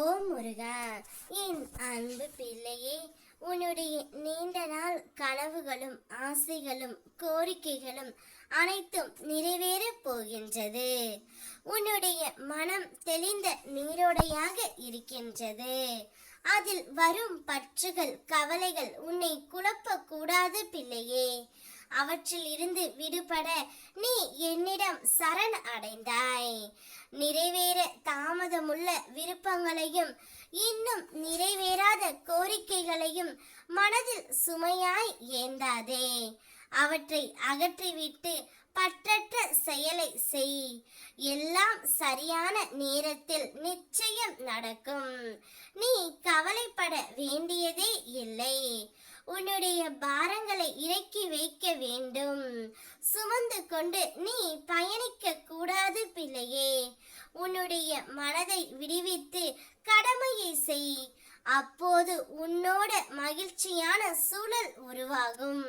ஓ முருகா என் அன்பு பிள்ளையே உன்னுடைய நீண்ட நாள் கனவுகளும் ஆசைகளும் கோரிக்கைகளும் அனைத்தும் நிறைவேறப் போகின்றது. உன்னுடைய மனம் தெளிந்த நீரோடையாக இருக்கின்றது. அதில் வரும் பற்றுகள் கவலைகள் உன்னை குழப்பக்கூடாது பிள்ளையே. அவற்றில் இருந்து விடுபட நீ என்னிடம் சரண் அடைந்தாய். நிறைவேற தாமதமுள்ள விருப்பங்களையும் இன்னும் நிறைவேறாத கோரிக்கைகளையும் மனதில் சுமையாய் ஏந்தாதே. அவற்றை அகற்றிவிட்டு பற்றற்ற செயலை செய். எல்லாம் சரியான நேரத்தில் நிச்சயம் நடக்கும். நீ கவலைப்பட வேண்டியதே இல்லை. உன்னுடைய பாரங்களை இறக்கி வைக்க வேண்டும். சுமந்து கொண்டு நீ பயணிக்க கூடாது பிள்ளையே. உன்னுடைய மனதை விடுவித்து கடமையை செய். அப்போது உன்னோட மகிழ்ச்சியான சூழல் உருவாகும்.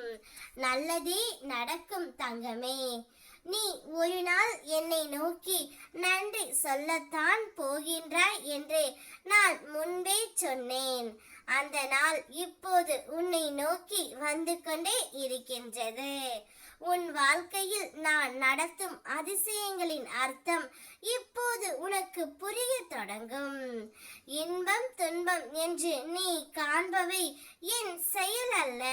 நல்லதே நடக்கும் தங்கமே. நீ ஒரு நாள் என்னை நோக்கி நன்றி சொல்லத்தான் போகின்றாய் என்று நான் முன்பே சொன்னேன். அந்த நாள் இப்போது உன்னை நோக்கி வந்து கொண்டே இருக்கின்றது. உன் வாழ்க்கையில் நான் நடத்தும் அதிசயங்களின் அர்த்தம் இப்போது உனக்கு புரிய தொடங்கும். இன்பம் துன்பம் என்று நீ காண்பவை என் செயல் அல்ல.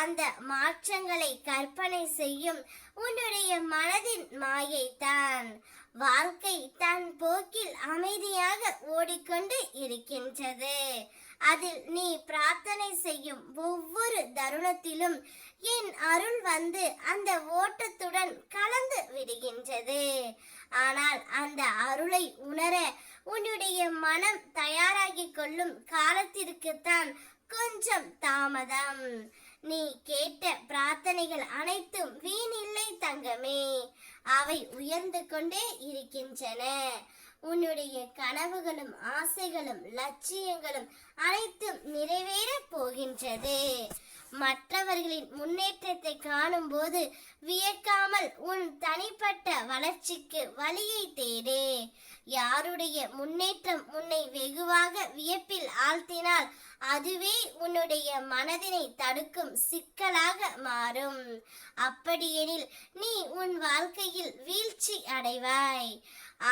அந்த மாற்றங்களை கற்பனை செய்யும் உன்னுடைய மனதின் மாயை தான். வாழ்க்கை தன் போக்கில் அமைதியாக ஓடிக்கொண்டு இருக்கின்றது. அதில் நீ பிரார்த்தனை செய்யும் ஒவ்வொரு தருணத்திலும் என் அருள் வந்து அந்த ஓட்டத்துடன் கலந்து விடுகின்றது. ஆனால் அந்த அருளை உணர உன்னுடைய மனம் தயாராகிக் கொள்ளும் காலத்திற்குத்தான் கொஞ்சம் தாமதம். நீ கேட்ட பிரார்த்தனைகள் அனைத்தும் வீணில்லை தங்கமே. அவை உயர்ந்து கொண்டே இருக்கின்றன. உன்னுடைய கனவுகளும் ஆசைகளும் லட்சியங்களும் அனைத்தும் நிறைவேறப் போகின்றது. மற்றவர்களின் முன்னேற்றத்தை காணும்போது வியக்காமல் உன் தனிப்பட்ட வளர்ச்சிக்கு வழியை தேடு. யாருடைய முன்னேற்றம் உன்னை வெகுவாக வியப்பில் ஆழ்த்தினால் அதுவே உன்னுடைய மனதினை தடுக்கும் சிக்கலாக மாறும். அப்படியெனில் நீ உன் வாழ்க்கையில் வீழ்ச்சி அடைவாய்.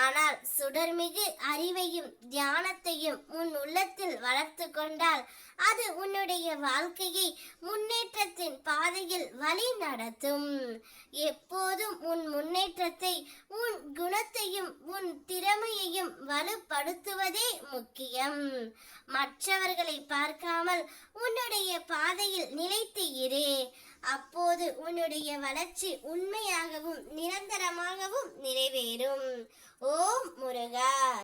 ஆனால் சுடர்மிகு அறிவையும் தியானத்தையும் உன் உள்ளத்தில் வளர்த்து கொண்டால் அது உன்னுடைய வாழ்க்கையை முன்னேற்றத்தின் பாதையில் வழி நடத்தும். எப்போதும் உன் முன்னேற்றத்தை உன் குணத்தையும் உன் திறமையையும் வலுப்படுத்துவதே முக்கியம். மற்றவர்களை பார்க்காமல் உன்னுடைய பாதையில் நிலைத்து இரு. அப்போது உன்னுடைய வளர்ச்சி உண்மையாகவும் நிரந்தரமாகவும் நிறைவேறும். ஓம் முருகா.